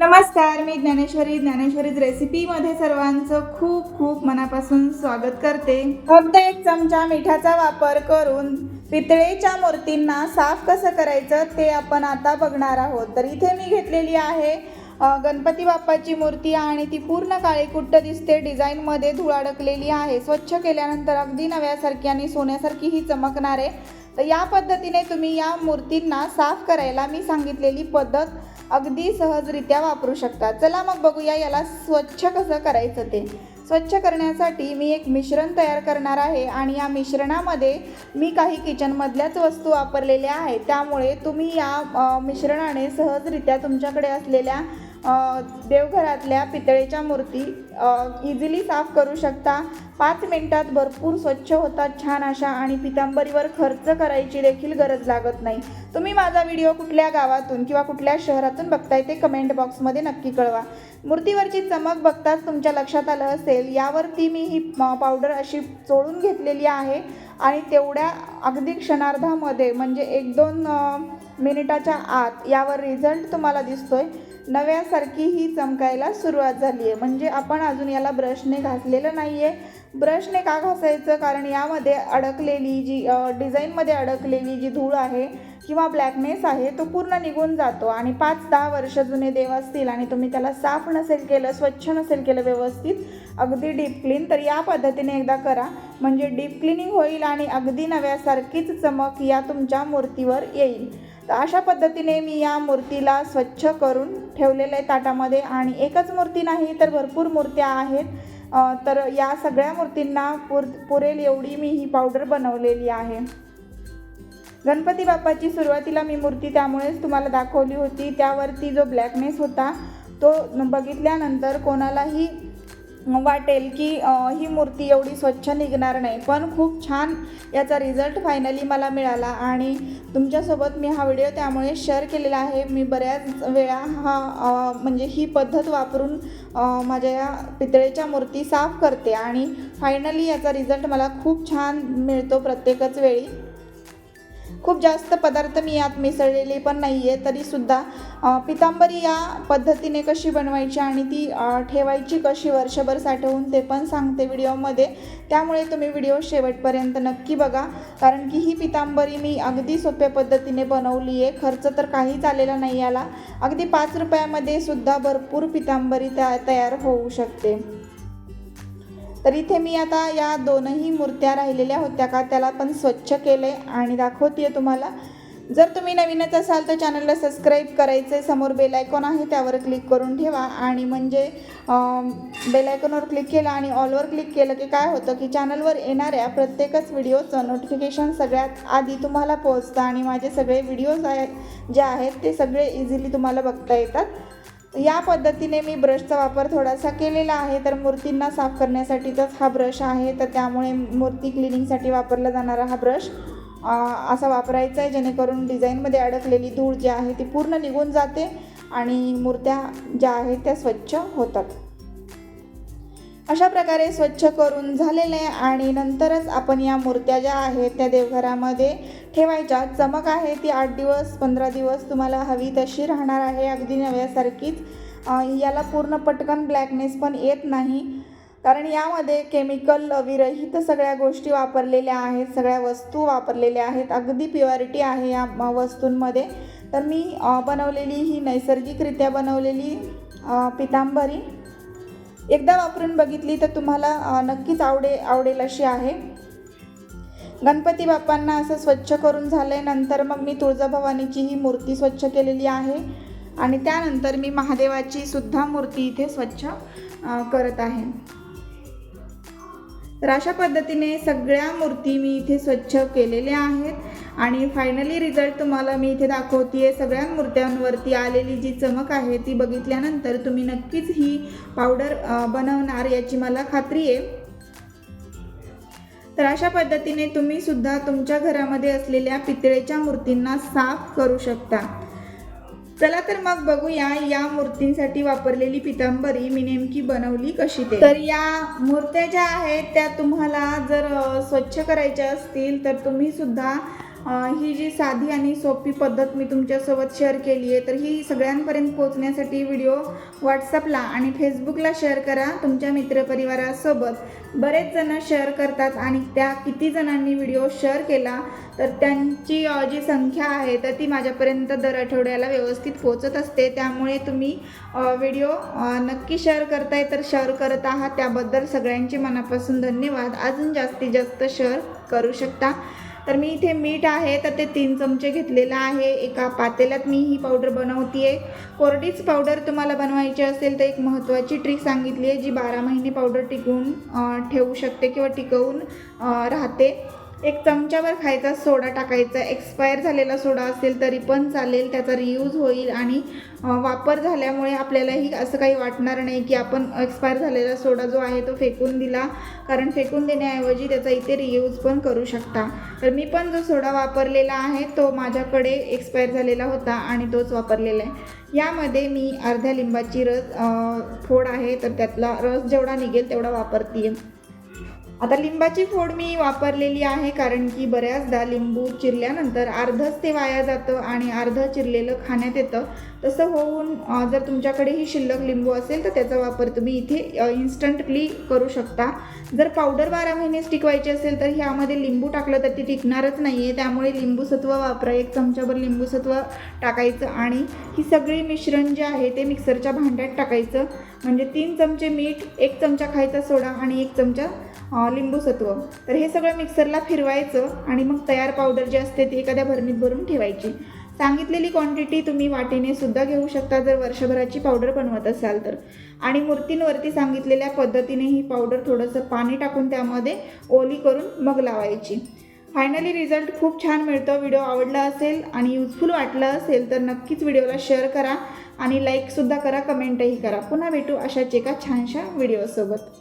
नमस्कार मी ज्ञानेश्वरी. ज्ञानेश्वरीज रेसिपीमध्ये सर्वांचं खूप खूप मनापासून स्वागत करते. फक्त एक चमचा मिठाचा वापर करून पितळेच्या मूर्तींना साफ कसं करायचं ते आपण आता बघणार आहोत. तर इथे मी घेतलेली आहे गणपती बाप्पाची मूर्ती आणि ती पूर्ण काळी कुट्ट दिसते. डिझाईनमध्ये धूळ अडकलेली आहे. स्वच्छ केल्यानंतर अगदी नव्यासारखी आणि सोन्यासारखी ही चमकणार आहे. तर या पद्धतीने तुम्ही या मूर्तींना साफ करायला मी सांगितलेली पद्धत अगदी सहजरित्या वापरू शकता चला मग बघूया याला स्वच्छ कसं करायचं ते. स्वच्छ करण्यासाठी मी एक मिश्रण तयार करणार आहे आणि या मिश्रणामध्ये मी काही किचनमधल्याच वस्तू वापरलेल्या आहेत. त्यामुळे तुम्ही या मिश्रणाने सहजरित्या तुमच्याकडे असलेल्या देवघरातल्या पितळेच्या मूर्ती इझिली साफ करू शकता. पाच मिनिटात भरपूर स्वच्छ होतात छान अशा आणि पितांबरीवर खर्च करायची देखील गरज लागत नाही. तुम्ही माझा व्हिडिओ कुठल्या गावातून किंवा कुठल्या शहरातून बघताय ते कमेंट बॉक्समध्ये नक्की कळवा. मूर्तीवरची चमक बघताच तुमच्या लक्षात आलं असेल यावरती मी ही पावडर अशी चोळून घेतलेली आहे आणि तेवढ्या अगदी क्षणार्धामध्ये म्हणजे एक दोन मिनिटाच्या आत यावर रिझल्ट तुम्हाला दिसतोय. नव्यासारखी ही चमकायला सुरुवात झाली आहे. म्हणजे आपण अजून याला ब्रशने घासलेलं नाही आहे ब्रशने का घासायचं? कारण यामध्ये अडकलेली जी डिझाईनमध्ये अडकलेली जी धूळ आहे किंवा ब्लॅकनेस आहे तो पूर्ण निघून जातो. आणि पाच दहा वर्ष जुने देव असतील आणि तुम्ही त्याला साफ नसेल केलं स्वच्छ नसेल केलं व्यवस्थित अगदी डीप क्लीन तर या पद्धतीने एकदा करा. म्हणजे डीप क्लिनिंग होईल आणि अगदी नव्यासारखीच चमक या तुमच्या मूर्तीवर येईल. तर अशा पद्धतीने मी या मूर्तीला स्वच्छ करून ठेवलेलं आहे ताटामध्ये आणि एकच मूर्ती नाही तर भरपूर मूर्त्या आहेत. तर या सगळ्या मूर्तींना पुर पुरेल एवढी मी ही पावडर बनवलेली आहे. गणपती बाप्पाची सुरुवातीला मी मूर्ती त्यामुळेच तुम्हाला दाखवली होती. त्यावरती जो ब्लॅकनेस होता तो बघितल्यानंतर कोणालाही वाटेल की ही मूर्ती एवढी स्वच्छ निघणार नाही. पण खूप छान याचा रिझल्ट फायनली मला मिळाला आणि तुमच्यासोबत मी हा व्हिडिओ त्यामुळे शेअर केलेला आहे. मी बऱ्याच वेळा हा म्हणजे ही पद्धत वापरून माझ्या या पितळेच्या मूर्ती साफ करते आणि फायनली याचा रिझल्ट मला खूप छान मिळतो प्रत्येकच वेळी. खूप जास्त पदार्थ मी यात मिसळलेले पण नाही आहे तरीसुद्धा पितांबरी या पद्धतीने कशी बनवायची आणि ती ठेवायची कशी वर्षभर साठवून ते पण सांगते व्हिडिओमध्ये. त्यामुळे तुम्ही व्हिडिओ शेवटपर्यंत नक्की बघा कारण की ही पितांबरी मी अगदी सोप्या पद्धतीने बनवली आहे खर्च तर काहीच आलेला नाही याला. अगदी पाच रुपयामध्ये सुद्धा भरपूर पितांबरी त्या तयार होऊ शकते. तर इथे मी आता या दोनही मूर्त्या राहिलेल्या होत्या का त्याला पण स्वच्छ केले आणि दाखवते तुम्हाला. जर तुम्ही नवीनच असाल तर चॅनलला सबस्क्राईब करायचे समोर बेलायकॉन आहे त्यावर क्लिक करून ठेवा. आणि म्हणजे बेलायकॉनवर क्लिक केलं आणि ऑलवर क्लिक केलं की काय होतं की चॅनलवर येणाऱ्या प्रत्येकच व्हिडिओचं नोटिफिकेशन सगळ्यात आधी तुम्हाला पोहोचतं. आणि माझे सगळे व्हिडिओज आहेत जे आहेत ते सगळे इझिली तुम्हाला बघता येतात. या पद्धतीने मी ब्रशचा वापर थोडासा केलेला आहे. तर मूर्तींना साफ करण्यासाठीचाच हा ब्रश आहे. तर त्यामुळे मूर्ती क्लिनिंगसाठी वापरला जाणारा हा ब्रश असा वापरायचा आहे. जेणेकरून डिझाईनमध्ये अडकलेली धूळ जी आहे ती पूर्ण निघून जाते आणि मूर्त्या ज्या आहेत त्या स्वच्छ होतात. अशा प्रकारे स्वच्छ करून झालेले आणि नंतरच आपण या मूर्त्या ज्या आहेत त्या देवघरामध्ये ठेवायच्या. चमक आहे ती आठ दिवस पंधरा दिवस तुम्हाला हवी तशी राहणार आहे. अगदी नव्यासारखीच. याला पूर्ण पटकन ब्लॅकनेस पण येत नाही. कारण यामध्ये केमिकल विरहित सगळ्या गोष्टी वापरलेल्या आहेत सगळ्या वस्तू वापरलेल्या आहेत. अगदी प्युअरिटी आहे या वस्तूंमध्ये. तर मी बनवलेली ही नैसर्गिकरित्या बनवलेली पितांबरी. एकदा वापरून बघितली तर तुम्हाला नक्कीच आवडे आवडेल अशी आहे. गणपती बाप्पांना असं स्वच्छ करून झालं नंतर मग मी तुळजाभवानीची ही मूर्ती स्वच्छ केलेली आहे. आणि त्यानंतर मी महादेवाची सुद्धा मूर्ती इथे स्वच्छ करत आहे. तर अशा पद्धतीने सगळ्या मूर्ती मी इथे स्वच्छ केलेल्या आहेत. आणि फायनली रिझल्ट तुम्हाला मी इथे दाखवते सगळ्या मूर्त्यांवरती आलेली जी चमक आहे ती बघितल्यानंतर तुम्ही नक्कीच ही पावडर बनवणार याची मला खात्री आहे. तर अशा पद्धतीने तुम्ही सुद्धा तुमच्या घरामध्ये असलेल्या पितळेच्या मूर्तींना साफ करू शकता. चला तर मग बघूया या मूर्तींसाठी वापरलेली पितांबरी मी नेमकी बनवली कशी ते. तर या मूर्त्या ज्या आहेत त्या तुम्हाला जर स्वच्छ करायच्या असतील तर तुम्ही सुद्धा ही जी साधी आणि सोपी पद्धत मी तुमच्यासोबत शेअर केली आहे तर ही सगळ्यांपर्यंत पोहोचण्यासाठी व्हिडिओ व्हॉट्सअपला आणि फेसबुकला शेअर करा तुमच्या मित्रपरिवारासोबत. बरेच जण शेअर करतात आणि त्या किती जणांनी व्हिडिओ शेअर केला तर त्यांची जी संख्या आहे तर ती माझ्यापर्यंत दर आठवड्याला व्यवस्थित पोहोचत असते. त्यामुळे तुम्ही व्हिडिओ नक्की शेअर करताय तर शेअर करत आहात. त्याबद्दल सगळ्यांचे मनापासून धन्यवाद. अजून जास्तीत जास्त शेअर करू शकता. तर मी इथे मीठ आहे तर ते तीन चमचे घेतलेलं आहे. एका पातेल्यात मी ही पावडर बनवते कोरडीच पावडर तुम्हाला बनवायची असेल तर एक महत्त्वाची ट्रिक सांगितली आहे जी बारा महिने पावडर टिकवून ठेवू शकते किंवा टिकवून राहते. एक चमच्यावर खायचा सोडा टाकायचा. एक्सपायर झालेला सोडा असेल तरी पण चालेल त्याचा रियूज होईल आणि वापर झाल्यामुळे आपल्यालाही असं काही वाटणार नाही की आपण एक्सपायर झालेला सोडा जो आहे तो फेकून दिला. कारण फेकून देण्याऐवजी त्याचा इथे रियूज पण करू शकता. तर मी पण जो सोडा वापरलेला आहे तो माझ्याकडे एक्सपायर झालेला होता आणि तोच वापरलेला आहे. यामध्ये मी अर्ध्या लिंबाची रस फोड आहे तर त्यातला रस जेवढा निघेल तेवढा वापरते आता लिंबाची फोड मी वापरलेली आहे कारण की बऱ्याचदा लिंबू चिरल्यानंतर अर्धच ते वाया जातं आणि अर्धं चिरलेलं खाण्यात येतं. तसं होऊन जर तुमच्याकडे ही शिल्लक लिंबू असेल तर त्याचा वापर तुम्ही इथे इन्स्टंटली करू शकता. जर पावडर बारा महिनेच टिकवायची असेल तर ह्यामध्ये लिंबू टाकलं तर ती टिकणारच नाही आहे त्यामुळे लिंबूसत्व वापरा. एक चमच्याभर लिंबूसत्व टाकायचं आणि ही सगळी मिश्रण जे आहे ते मिक्सरच्या भांड्यात टाकायचं. म्हणजे तीन चमचे मीठ एक चमचा खायचा सोडा आणि एक चमचा लिंबूसत्व. तर हे सगळं मिक्सरला फिरवायचं आणि मग तयार पावडर जी असते ती एखाद्या भरणीत भरून ठेवायची. सांगितलेली क्वांटिटी तुम्ही वाटीने सुद्धा घेऊ शकता जर वर्षभराची पावडर बनवत असाल तर. आणि मूर्तींवरती सांगितलेल्या पद्धतीने ही पावडर थोडंसं पाणी टाकून त्यामध्ये ओली करून मग लावायची. फायनली रिझल्ट खूप छान मिळतो. व्हिडिओ आवडला असेल आणि युजफुल वाटलं असेल तर नक्कीच व्हिडिओला शेअर करा. आणि लाईकसुद्धा करा कमेंटही करा. पुन्हा भेटू अशाच एका छानशा व्हिडिओसोबत